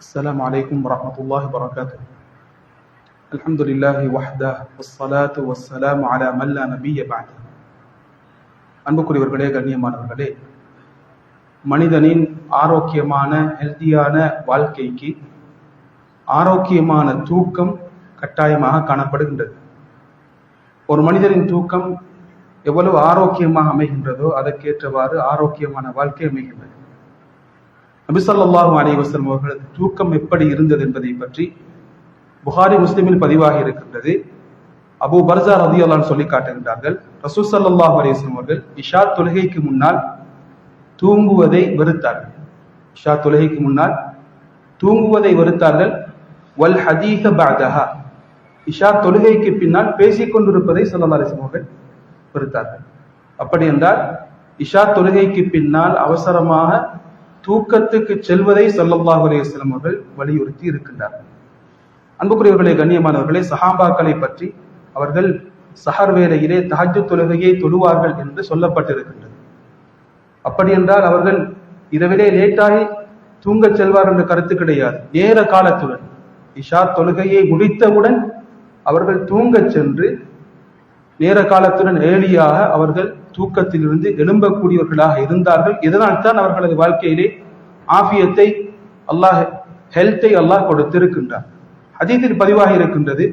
السلام عليكم ورحمة الله وبركاته الحمد لله وحده والصلاة والسلام على من لا نبي بعده அன்புக்குரியவர்களே கண்ணியமானவர்களே மனிதனின் ஆரோக்கியமான ஹெல்த்தியான வாழ்க்கைக்கு ஆரோக்கியமான தூக்கம் கட்டாயமாக காணப்படுகின்றது ஒரு மனிதனின் தூக்கம் எவ்வளவு ஆரோக்கியமாக அமைகின்றதோ அதற்கேற்றவாறு ஆரோக்கியமான வாழ்க்கை அமைகின்றது நபிசல்லாஹு அலி அவர்களது தூக்கம் எப்படி இருந்தது என்பதை பற்றி புகாரி முஸ்லிமில் பதிவாகி இருக்கின்றது. அபு பர்சா ரதி அல்லான்னு சொல்லி காட்டுகின்றார்கள் ரசூ சல்லாஹு அலிஸ்லம் அவர்கள் இஷா தொழுகைக்கு முன்னால் தூங்குவதை வெறுத்தார்கள். இஷா தொழுகைக்கு முன்னால் தூங்குவதை வெறுத்தார்கள். வல் ஹதீக பாதஹா இஷா தொழுகைக்கு பின்னால் பேசிக் கொண்டிருப்பதை சல்லா அலிஸ்லம் அவர்கள் வெறுத்தார்கள். அப்படி என்றால் இஷா தொழுகைக்கு பின்னால் அவசரமாக தூக்கத்துக்கு செல்வதை சல்லல்லாஹு அலையம் அவர்கள் வலியுறுத்தி இருக்கின்றார். அன்புக்குரியவர்களே கண்ணியமானவர்களே சஹாபாக்களை பற்றி அவர்கள் சஹர் வேலையிலே தஹஜு தொழுகையை தொழுவார்கள் என்று சொல்லப்பட்டிருக்கின்றது. அப்படி என்றால் அவர்கள் இரவிலே லேட்டாகி தூங்கச் செல்வார் என்ற கருத்து கிடையாது. நேர காலத்துடன் இஷா தொழுகையை முடித்தவுடன் அவர்கள் தூங்கச் சென்று நேர காலத்துடன் ஏழியாக அவர்கள் தூக்கத்திலிருந்து எழும்பக்கூடியவர்களாக இருந்தார்கள். இதனால் தான் அவர்களது வாழ்க்கையிலே ஆபியத்தை அல்லாஹ் ஹெல்த்தை அல்லாஹ் கொடுத்திருக்கின்றார். அதீதில் பதிவாக இருக்கின்றது.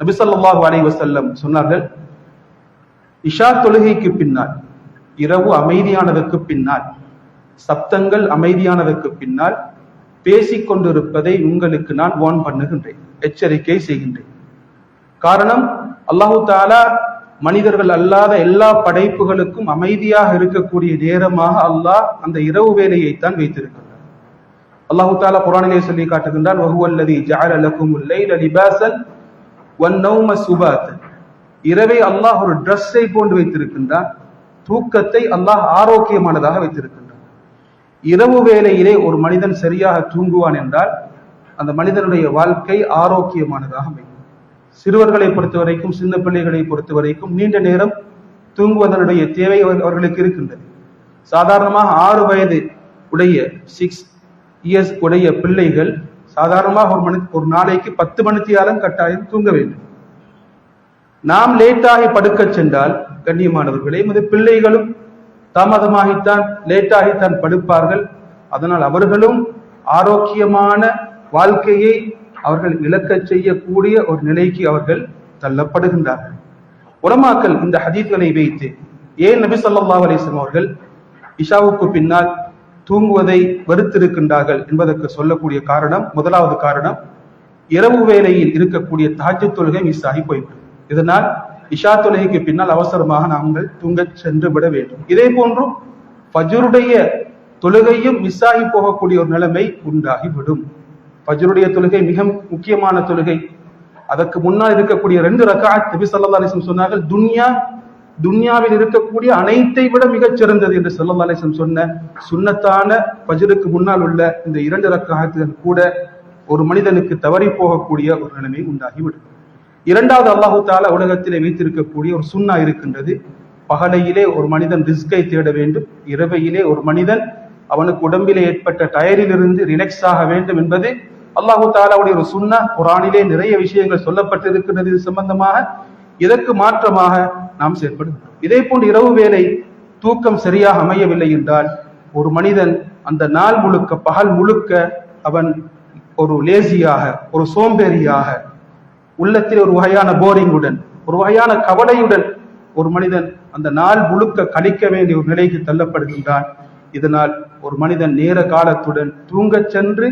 நபிசல்லாஹு அலை வசல்லம் சொன்னார்கள் இஷா தொழுகைக்கு பின்னால் இரவு அமைதியானதற்கு பின்னால் சப்தங்கள் அமைதியானதற்கு பின்னால் பேசிக்கொண்டிருப்பதை உங்களுக்கு நான் வான் பண்ணுகின்றேன் எச்சரிக்கை செய்கின்றேன். காரணம் அல்லாஹு தாலா மனிதர்கள் அல்லாத எல்லா படைப்புகளுக்கும் அமைதியாக இருக்கக்கூடிய நேரமாக அல்லாஹ் அந்த இரவு வேலையை தான் வைத்திருக்கின்றார் அல்லாஹு தாலா புராணிலே சொல்லி காட்டுகின்றான் வஹுவல்லதி ஜஅல லகுமுல் லைல லிபாசன் வன்னௌம சுபாத்தன். இரவை அல்லாஹ் ஒரு ட்ரெஸ்ஸை போன்று வைத்திருக்கின்றான் தூக்கத்தை அல்லாஹ் ஆரோக்கியமானதாக வைத்திருக்கின்றான். இரவு வேளையிலே ஒரு மனிதன் சரியாக தூங்குவான் என்றால் அந்த மனிதனுடைய வாழ்க்கை ஆரோக்கியமானதாக அமைக்கும் சிறுவர்களை பொறுத்த வரைக்கும் சின்ன பிள்ளைகளை பொறுத்த வரைக்கும் நீண்ட நேரம் தூங்குவதனுடைய தேவை அவர்களுக்கு இருக்கின்றது. சாதாரணமாக ஆறு வயது உடைய சிக்ஸ் இயர்ஸ் உடைய பிள்ளைகள் சாதாரணமாக ஒரு மணி ஒரு நாளைக்கு பத்து மணிக்கு மணித்தியாலம் கட்டாயம் தூங்க வேண்டும். நாம் லேட்டாகி படுக்க சென்றால் கண்ணியமானவர்களே மது பிள்ளைகளும் தாமதமாகித்தான் லேட்டாகித்தான் படுப்பார்கள். அதனால் அவர்களும் ஆரோக்கியமான வாழ்க்கையை அவர்கள் இழக்க செய்யக்கூடிய ஒரு நிலைக்கு அவர்கள் தள்ளப்படுகின்றார்கள். உலமாக்கள் இந்த ஹதீத்களை வைத்து ஏன் நபி சொல்லா அலிஸ்லாம் அவர்கள் இஷாவுக்கு பின்னால் தூங்குவதை வெறுத்திருக்கின்றார்கள் என்பதற்கு சொல்லக்கூடிய காரணம் முதலாவது காரணம் இரவு வேளையில் இருக்கக்கூடிய தாஜ்ய தொழுகை மிஸ் ஆகி போய்விடும். இதனால் இஷா தொழுகைக்கு பின்னால் அவசரமாக நாங்கள் தூங்க சென்று விட வேண்டும். இதே போன்றும் ஃபஜருடைய தொழுகையும் மிஸ் ஆகி போகக்கூடிய ஒரு நிலைமை உண்டாகிவிடும் பஜ்ருடைய தொழுகை மிக முக்கியமான தொழுகை. அதற்கு முன்னால் இருக்கக்கூடிய ரெண்டு ரகாத் நபி சல்லா அலிஸ்லம் சொன்னார்கள் துன்யா துன்யாவில் இருக்கக்கூடிய அனைத்தை விட மிகச் சிறந்தது என்று சல்லா அலிஸ்லம் சொன்ன சுண்ணத்தான பஜ்ருக்கு முன்னால் உள்ள இந்த இரண்டு ரக்காத்துகள் கூட ஒரு மனிதனுக்கு தவறி போகக்கூடிய ஒரு நிலைமை உண்டாகிவிடும். இரண்டாவது அல்லாஹு தால உலகத்திலே வைத்திருக்கக்கூடிய ஒரு சுண்ணா இருக்கின்றது. பகலையிலே ஒரு மனிதன் ரிஸ்கை தேட வேண்டும். இரவையிலே ஒரு மனிதன் அவனுக்கு உடம்பிலே ஏற்பட்ட டயரிலிருந்து ரிலாக்ஸ் ஆக வேண்டும் என்பது அல்லாஹு தாலாவுடைய ஒரு சுண்ணா குரானிலே நிறைய விஷயங்கள் சொல்லப்பட்டிருக்கிறது இது சம்பந்தமாக இதற்கு மாற்றமாக நாம் செயற்படுகிறோம் இதே போன்று இரவு வேலை தூக்கம் சரியாக அமையவில்லை என்றால் ஒரு மனிதன் அந்த நாள் முழுக்க பகல் முழுக்க அவன் ஒரு லேசியாக ஒரு சோம்பேறியாக உள்ளத்தில் ஒரு வகையான போரிங்குடன் ஒரு வகையான கவலையுடன் ஒரு மனிதன் அந்த நாள் முழுக்க கழிக்க வேண்டிய ஒரு நிலைக்கு தள்ளப்படுகின்றான். இதனால் ஒரு மனிதன் நேர காலத்துடன் தூங்கச் சென்று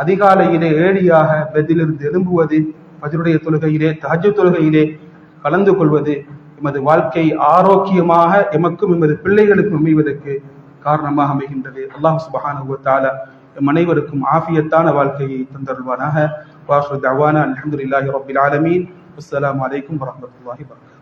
அதிகாலையிலே ஏழியாக பெதிலிருந்து எழும்புவது பதிலுடைய தொழுகையிலே தஹஜ தொழுகையிலே கலந்து கொள்வது எமது வாழ்க்கை ஆரோக்கியமாக எமக்கும் எமது பிள்ளைகளுக்கும் அமைவதற்கு காரணமாக அமைகின்றது. அல்லாஹ் சுபஹானு எம் அனைவருக்கும் ஆஃபியத்தான வாழ்க்கையை தந்தருள்வானாக. வாசு தவானா அலமதுல்லாஹி ரபில் ஆலமீன். அஸ்லாம் வலைக்கம் வரமத்துல்லாஹி வரகாத்